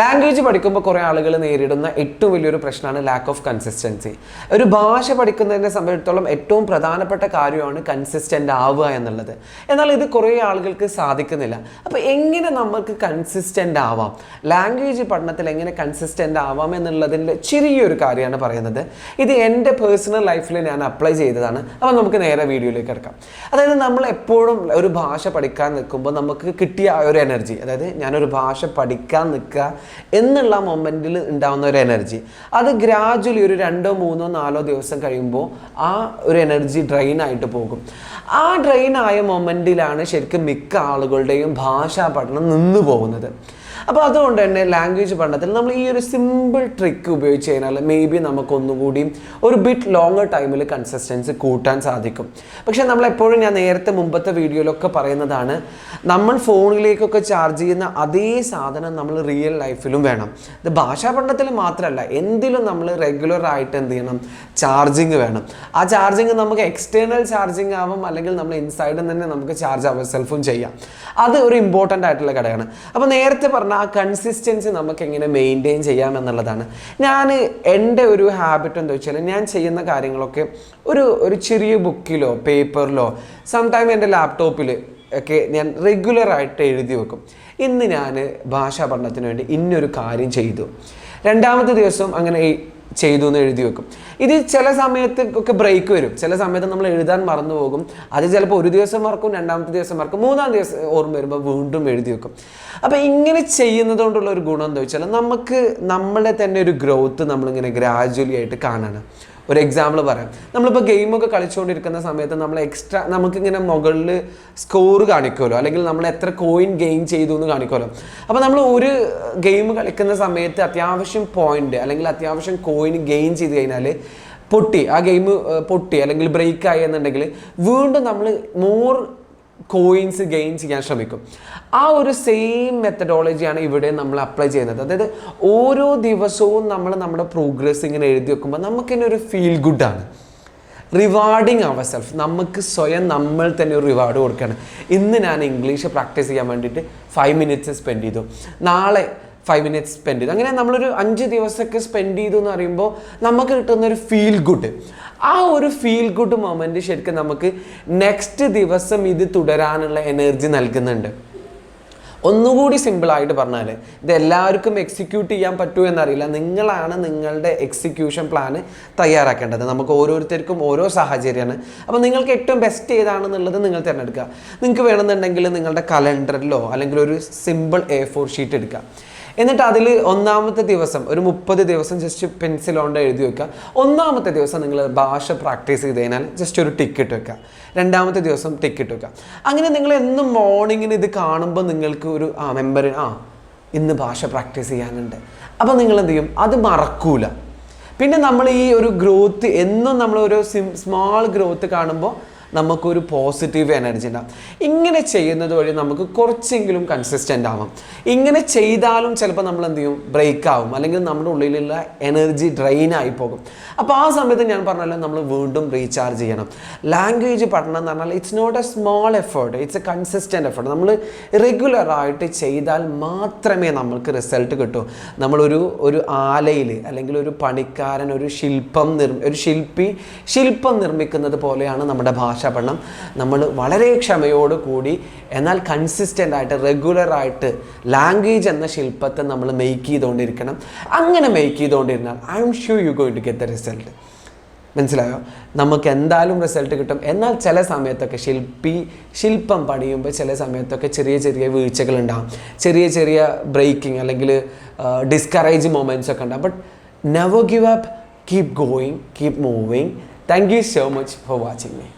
Language പഠിക്കുമ്പോൾ കുറേ ആളുകൾ നേരിടുന്ന ഏറ്റവും വലിയൊരു പ്രശ്നമാണ് ലാക്ക് ഓഫ് കൺസിസ്റ്റൻസി ഒരു ഭാഷ പഠിക്കുന്നതിനെ സംബന്ധിച്ചിടത്തോളം ഏറ്റവും പ്രധാനപ്പെട്ട കാര്യമാണ് കൺസിസ്റ്റന്റ് ആവുക എന്നുള്ളത്. എന്നാൽ ഇത് കുറേ ആളുകൾക്ക് സാധിക്കുന്നില്ല. അപ്പോൾ എങ്ങനെ നമുക്ക് കൺസിസ്റ്റന്റ് ആവാം? ലാംഗ്വേജ് പഠനത്തിൽ എങ്ങനെ കൺസിസ്റ്റന്റ് ആവാം എന്നുള്ളതിന്റെ ചെറിയൊരു കാര്യമാണ് പറയുന്നത്. ഇത് എന്റെ പേഴ്സണൽ ലൈഫിൽ ഞാൻ അപ്ലൈ ചെയ്തതാണ്. അപ്പോൾ നമുക്ക് നേരെ വീഡിയോയിലേക്ക് കിടക്കാം. അതായത് നമ്മൾ എപ്പോഴും ഒരു ഭാഷ പഠിക്കാൻ നിൽക്കുമ്പോൾ നമുക്ക് കിട്ടിയ ഒരു എനർജി അതായത് ഞാനൊരു ഭാഷ പഠിക്കാൻ നിൽക്കുക എന്നുള്ള മൊമെന്റിൽ ഉണ്ടാകുന്ന ഒരു എനർജി. അത് ഗ്രാജുവലി ഒരു രണ്ടോ മൂന്നോ നാലോ ദിവസം കഴിയുമ്പോൾ ആ ഒരു എനർജി ഡ്രെയിൻ ആയിട്ട് പോകും. ആ ഡ്രെയിൻ ആയ മൊമെന്റിലാണ് ശരിക്കും മിക്ക ആളുകളുടെയും ഭാഷാ പഠനം നിന്നു പോകുന്നത്. അപ്പോൾ അതുകൊണ്ട് തന്നെ ലാംഗ്വേജ് പഠനത്തിൽ നമ്മൾ ഈ ഒരു സിമ്പിൾ ട്രിക്ക് ഉപയോഗിച്ച് കഴിഞ്ഞാൽ മേ ബി നമുക്കൊന്നുകൂടി ഒരു ബിറ്റ് ലോങ്ങർ ടൈമിൽ കൺസിസ്റ്റൻസി കൂട്ടാൻ സാധിക്കും. പക്ഷേ നമ്മൾ എപ്പോഴും ഞാൻ നേരത്തെ മുമ്പത്തെ വീഡിയോയിലൊക്കെ പറയുന്നതാണ് നമ്മൾ ഫോണിലേക്കൊക്കെ ചാർജ് ചെയ്യുന്ന അതേ സാധനം നമ്മൾ റിയൽ ലൈഫിലും വേണം. ഇത് ഭാഷാ പഠനത്തിൽ മാത്രമല്ല എന്തിലും നമ്മൾ റെഗുലർ ആയിട്ട് എന്ത് ചെയ്യണം? ചാർജിങ് വേണം. ആ ചാർജിങ് നമുക്ക് എക്സ്റ്റേണൽ ചാർജിങ് ആവും അല്ലെങ്കിൽ നമ്മൾ ഇൻസൈഡിൽ തന്നെ നമുക്ക് ചാർജ് അവർ സെൽഫും ചെയ്യാം. അത് ഒരു ഇമ്പോർട്ടന്റ് ആയിട്ടുള്ള ഘടകമാണ് അപ്പോൾ നേരത്തെ പറഞ്ഞ ആ കൺസിസ്റ്റൻസി നമുക്ക് എങ്ങനെ മെയിന്റെയിൻ ചെയ്യാം എന്നുള്ളതാണ് ഞാൻ എന്റെ ഒരു ഹാബിറ്റ് എന്താ വെച്ചാൽ ഞാൻ ചെയ്യുന്ന കാര്യങ്ങളൊക്കെ ഒരു ഒരു ചെറിയ ബുക്കിലോ പേപ്പറിലോ സംടൈം എന്റെ ലാപ്ടോപ്പിൽ ഒക്കെ ഞാൻ റെഗുലറായിട്ട് എഴുതി വെക്കും. ഇന്ന് ഞാൻ ഭാഷാ പഠനത്തിന് വേണ്ടി ഇന്നൊരു കാര്യം ചെയ്തു. രണ്ടാമത്തെ ദിവസം അങ്ങനെ ചെയ്തു എന്ന് എഴുതി വെക്കും. ഇത് ചില സമയത്ത് ഒക്കെ ബ്രേക്ക് വരും. ചില സമയത്ത് നമ്മൾ എഴുതാൻ മറന്നു പോകും. അത് ചിലപ്പോൾ ഒരു ദിവസം മറക്കും രണ്ടാമത്തെ ദിവസം മറക്കും മൂന്നാം ദിവസം ഓർമ്മ വരുമ്പോൾ വീണ്ടും എഴുതി വെക്കും. അപ്പോൾ ഇങ്ങനെ ചെയ്യുന്നത് കൊണ്ടുള്ള ഒരു ഗുണം എന്താ വെച്ചാൽ നമുക്ക് നമ്മളെ തന്നെ ഒരു ഗ്രോത്ത് നമ്മളിങ്ങനെ ഗ്രാജുവലി ആയിട്ട് കാണണം. ഒരു എക്സാമ്പിൾ പറയാം. നമ്മളിപ്പോൾ ഗെയിമൊക്കെ കളിച്ചുകൊണ്ടിരിക്കുന്ന സമയത്ത് നമ്മൾ എക്സ്ട്രാ നമുക്കിങ്ങനെ മുകളിൽ സ്കോർ കാണിക്കുമല്ലോ അല്ലെങ്കിൽ നമ്മൾ എത്ര കോയിൻ ഗെയിൻ ചെയ്തു എന്ന് കാണിക്കുമല്ലോ അപ്പോൾ നമ്മൾ ഒരു ഗെയിം കളിക്കുന്ന സമയത്ത് അത്യാവശ്യം പോയിന്റ് അല്ലെങ്കിൽ അത്യാവശ്യം കോയിൻ ഗെയിൻ ചെയ്ത് കഴിഞ്ഞാൽ പൊട്ടി. ആ ഗെയിം പൊട്ടി അല്ലെങ്കിൽ ബ്രേക്ക് ആയി എന്നുണ്ടെങ്കിൽ വീണ്ടും നമ്മൾ മോർ കോയിൻസ് ഗെയിൻ ചെയ്യാൻ ശ്രമിക്കും. ആ ഒരു സെയിം മെത്തഡോളജിയാണ് ഇവിടെ നമ്മൾ അപ്ലൈ ചെയ്യുന്നത്. അതായത് ഓരോ ദിവസവും നമ്മൾ നമ്മുടെ പ്രോഗ്രസ് ഇങ്ങനെ എഴുതി വെക്കുമ്പോൾ നമുക്കിങ്ങനെ ഒരു ഫീൽ ഗുഡാണ് റിവാർഡിങ് അവർ സെൽഫ് നമുക്ക് സ്വയം നമ്മൾ തന്നെ ഒരു റിവാർഡ് കൊടുക്കുകയാണ്. ഇന്ന് ഞാൻ ഇംഗ്ലീഷ് പ്രാക്ടീസ് ചെയ്യാൻ വേണ്ടിയിട്ട് ഫൈവ് മിനിറ്റ്സ് സ്പെൻഡ് ചെയ്തു. നാളെ ഫൈവ് മിനിറ്റ്സ് സ്പെൻഡ് ചെയ്തു. അങ്ങനെ നമ്മളൊരു അഞ്ച് ദിവസമൊക്കെ സ്പെൻഡ് ചെയ്തു എന്ന് പറയുമ്പോൾ നമുക്ക് കിട്ടുന്ന ഒരു ഫീൽ ഗുഡ് ആ ഒരു ഫീൽ ഗുഡ് മൊമെന്റ് ശരിക്കും നമുക്ക് നെക്സ്റ്റ് ദിവസം ഇത് തുടരാനുള്ള എനർജി നൽകുന്നുണ്ട്. ഒന്നുകൂടി സിമ്പിളായിട്ട് പറഞ്ഞാൽ ഇത് എല്ലാവർക്കും എക്സിക്യൂട്ട് ചെയ്യാൻ പറ്റുമോ എന്നറിയില്ല. നിങ്ങളാണ് നിങ്ങളുടെ എക്സിക്യൂഷൻ പ്ലാൻ തയ്യാറാക്കേണ്ടത്. നമുക്ക് ഓരോരുത്തർക്കും ഓരോ സാഹചര്യമാണ്. അപ്പോൾ നിങ്ങൾക്ക് ഏറ്റവും ബെസ്റ്റ് ഏതാണെന്നുള്ളത് നിങ്ങൾ തിരഞ്ഞെടുക്കുക. നിങ്ങൾക്ക് വേണമെന്നുണ്ടെങ്കിൽ നിങ്ങളുടെ കലണ്ടറിലോ അല്ലെങ്കിൽ ഒരു സിമ്പിൾ എ ഫോർ ഷീറ്റ് എടുക്കുക. എന്നിട്ട് അതിൽ ഒന്നാമത്തെ ദിവസം ഒരു മുപ്പത് ദിവസം ജസ്റ്റ് പെൻസിൽ കൊണ്ട് എഴുതി വെക്കുക. ഒന്നാമത്തെ ദിവസം നിങ്ങൾ ഭാഷ പ്രാക്ടീസ് ചെയ്ത് കഴിഞ്ഞാൽ ജസ്റ്റ് ഒരു ടിക്കറ്റ് വെക്കുക. രണ്ടാമത്തെ ദിവസം ടിക്കറ്റ് വെക്കുക. അങ്ങനെ നിങ്ങൾ എന്നും മോർണിംഗിന് ഇത് കാണുമ്പോൾ നിങ്ങൾക്ക് ഒരു ആ മെമ്പറി ആ ഇന്ന് ഭാഷ പ്രാക്ടീസ് ചെയ്യാനുണ്ട്. അപ്പോൾ നിങ്ങൾ എന്ത് ചെയ്യും? അത് മറക്കൂല. പിന്നെ നമ്മൾ ഈ ഒരു ഗ്രോത്ത് എന്നും നമ്മൾ ഒരു സ്മാൾ ഗ്രോത്ത് കാണുമ്പോൾ നമുക്കൊരു പോസിറ്റീവ് എനർജി ഉണ്ടാവും. ഇങ്ങനെ ചെയ്യുന്നത് വഴി നമുക്ക് കുറച്ചെങ്കിലും കൺസിസ്റ്റന്റ് ആവാം. ഇങ്ങനെ ചെയ്താലും ചിലപ്പോൾ നമ്മൾ എന്ത് ചെയ്യും? ബ്രേക്ക് ആവും. അല്ലെങ്കിൽ നമ്മുടെ ഉള്ളിലുള്ള എനർജി ഡ്രെയിൻ ആയി പോകും. അപ്പോൾ ആ സമയത്ത് ഞാൻ പറഞ്ഞല്ലോ നമ്മൾ വീണ്ടും റീചാർജ് ചെയ്യണം. ലാംഗ്വേജ് പഠനം എന്ന് പറഞ്ഞാൽ it's not a small effort it's a consistent effort നമ്മൾ റെഗുലറായിട്ട് ചെയ്താൽ മാത്രമേ നമ്മൾക്ക് റിസൾട്ട് കിട്ടൂ. നമ്മളൊരു ഒരു ആലയിൽ അല്ലെങ്കിൽ ഒരു പണിക്കാരൻ ഒരു ശില്പം നിർ ഒരു ശില്പി ശില്പം നിർമ്മിക്കുന്നത് പോലെയാണ് നമ്മുടെ ഭാഷ പഠനം നമ്മൾ വളരെ ക്ഷമയോട് കൂടി എന്നാൽ കൺസിസ്റ്റന്റ് ആയിട്ട് റെഗുലർ ആയിട്ട് ലാംഗ്വേജ് എന്ന ശില്പത്തെ നമ്മൾ മെയ്ക്ക് ചെയ്തുകൊണ്ടിരിക്കണം അങ്ങനെ make ചെയ്തുകൊണ്ടിരുന്നാൽ I'm sure you going to get the result മനസ്സിലായോ? നമുക്ക് എന്തായാലും റിസൾട്ട് കിട്ടും. എന്നാൽ ചില സമയത്തൊക്കെ ശില്പി ശില്പം പണിയുമ്പോൾ ചില സമയത്തൊക്കെ ചെറിയ ചെറിയ വീഴ്ചകൾ ഉണ്ടാകും ചെറിയ ചെറിയ ബ്രേക്കിംഗ് അല്ലെങ്കിൽ ഡിസ്കറേജ് മൊമെന്റ്സ് ഒക്കെ ഉണ്ടാകും but never give up keep going keep moving thank you so much for watching me